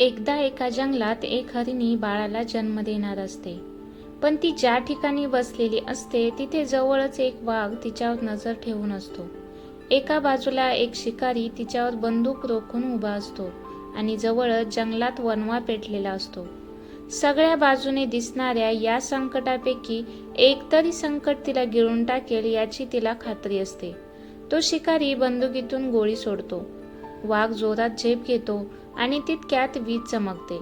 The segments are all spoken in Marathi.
एकदा एका जंगलात एक हरिणी बाळाला जन्म देणार असते. पण ती ज्या ठिकाणी बसलेली असते तिथे जवळच एक वाघ तिच्यावर नजर ठेवून असतो. एका बाजूला एक शिकारी तिच्यावर बंदूक रोखून उभा असतो आणि जवळच जंगलात वनवा पेटलेला असतो. सगळ्या बाजूने दिसणाऱ्या या संकटापैकी एक तरी संकट तिला गिळून टाकेल याची तिला खात्री असते. तो शिकारी बंदुकीतून गोळी सोडतो. वाघ जोरात झेप घेतो आणि तितक्यात वीज चमकते.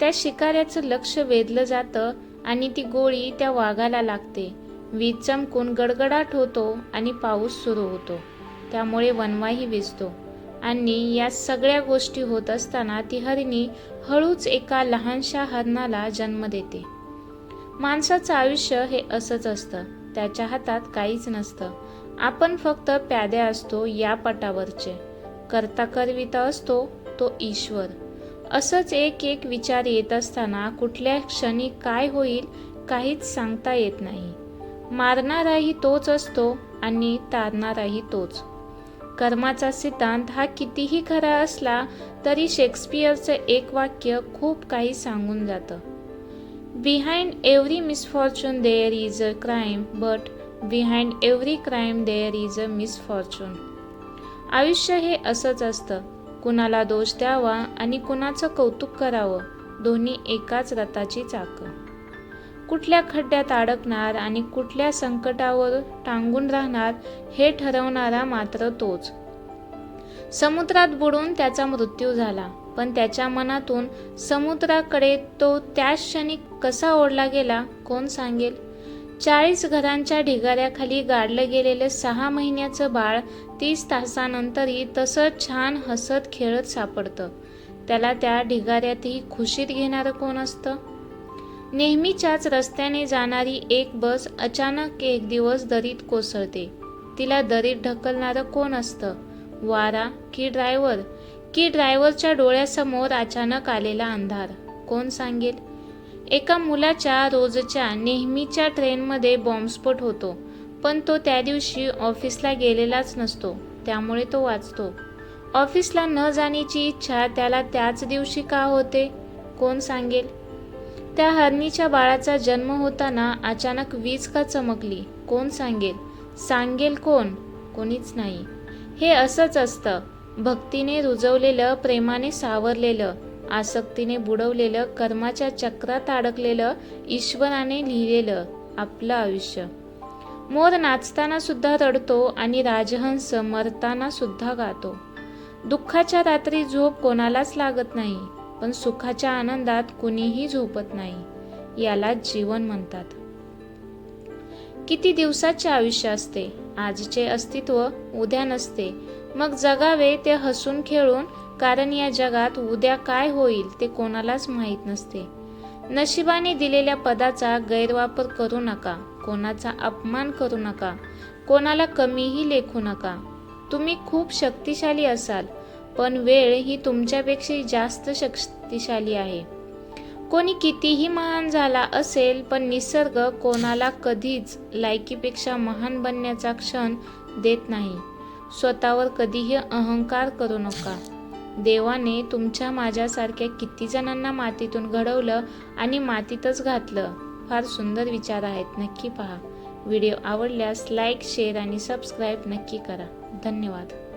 त्या शिकाऱ्याचं लक्ष वेधलं जातं आणि ती गोळी त्या वाघाला लागते. वीज चमकून गडगडाट होतो आणि पाऊस सुरू होतो. त्यामुळे वनवाही विजतो आणि या सगळ्या गोष्टी होत असताना ती हरिणी हळूच एका लहानशा हरणाला जन्म देते. माणसाचं आयुष्य हे असंच असतं. त्याच्या हातात काहीच नसतं. आपण फक्त प्याद्या असतो या पटावरचे. करता करविता असतो तो ईश्वर. असंच एक एक विचार येत असताना कुठल्या क्षणी काय होईल काहीच सांगता येत नाही. मारणाराही तोच असतो आणि तारणाराही तोच. कर्माचा सिद्धांत हा कितीही खरा असला तरी शेक्सपियरचं एक वाक्य खूप काही सांगून जातं. Behind every misfortune there is a crime but behind every crime there is a misfortune आयुष्य हे असंच असतं. कुणाला दोष द्यावा आणि कुणाचं कौतुक करावं दोन्ही एकाच रथाची चाकं. कुठल्या खड्ड्यात अडकणार आणि कुठल्या संकटावर टांगून राहणार हे ठरवणारा मात्र तोच. समुद्रात बुडून त्याचा मृत्यू झाला पण त्याच्या मनातून समुद्राकडे तो त्या क्षणी कसा ओढला गेला कोण सांगेल? चाळीस घरांच्या ढिगाऱ्याखाली गाडलं गेलेलं सहा महिन्याचं बाळ तीस तासानंतरही तसं छान हसत खेळत सापडतं. त्याला त्या ढिगाऱ्यातही खुशीत घेणारं कोण असतं? नेहमीच्याच रस्त्याने जाणारी एक बस अचानक एक दिवस दरीत कोसळते. तिला दरीत ढकलणारं कोण असतं? वारा की ड्रायव्हर? की ड्रायव्हरच्या डोळ्यासमोर अचानक आलेला अंधार? कोण सांगेल? एका मुलाच्या रोजच्या नेहमीच्या ट्रेनमध्ये बॉम्बस्फोट होतो पण तो त्या दिवशी ऑफिसला गेलेलाच नसतो त्यामुळे तो वाचतो. ऑफिसला न जाण्याची इच्छा त्याला त्याच दिवशी का होते? कोण सांगेल? त्या हरणीच्या बाळाचा जन्म होताना अचानक वीज का चमकली? कोण सांगेल? सांगेल कोण? कोणीच नाही. हे असंच असतं. भक्तीने रुजवलेलं प्रेमाने सावरलेलं आसक्तीने बुडवलेलं कर्माच्या चक्रात अडकलेलं ईश्वराने लिहिलेलं आपलं आयुष्य. मोर नाचताना सुद्धा रडतो आणि राजहंस मरताना सुद्धा गातो. दुःखाच्या रात्री झोप कोणालाच लागत नाही पण सुखाच्या आनंदात कुणीही झोपत नाही याला जीवन म्हणतात. किती दिवसाचे आयुष्य असते? आजचे अस्तित्व उद्या नसते. मग जगावे ते हसून खेळून कारण या जगात उद्या काय होईल ते कोणालाच माहीत नसते. नशिबाने दिलेल्या पदाचा गैरवापर करू नका कोणाचा अपमान करू नका कोणाला कमीही लेखू नका. तुम्ही खूप शक्तिशाली असाल पण वेळ ही तुमच्यापेक्षा जास्त शक्तिशाली आहे. कोणी कितीही महान झाला असेल पण निसर्ग कोणाला कधीच लायकीपेक्षा महान बनण्याचा क्षण देत नाही. स्वतःवर कधीही अहंकार करू नका. देवाने तुमच्या माझ्यासारख्या किती जणांना मातीतून घडवलं आणि मातीतच घातलं फार सुंदर विचार आहेत. नक्की पहा. व्हिडिओ आवडल्यास लाईक शेअर आणि सबस्क्राईब नक्की करा. धन्यवाद.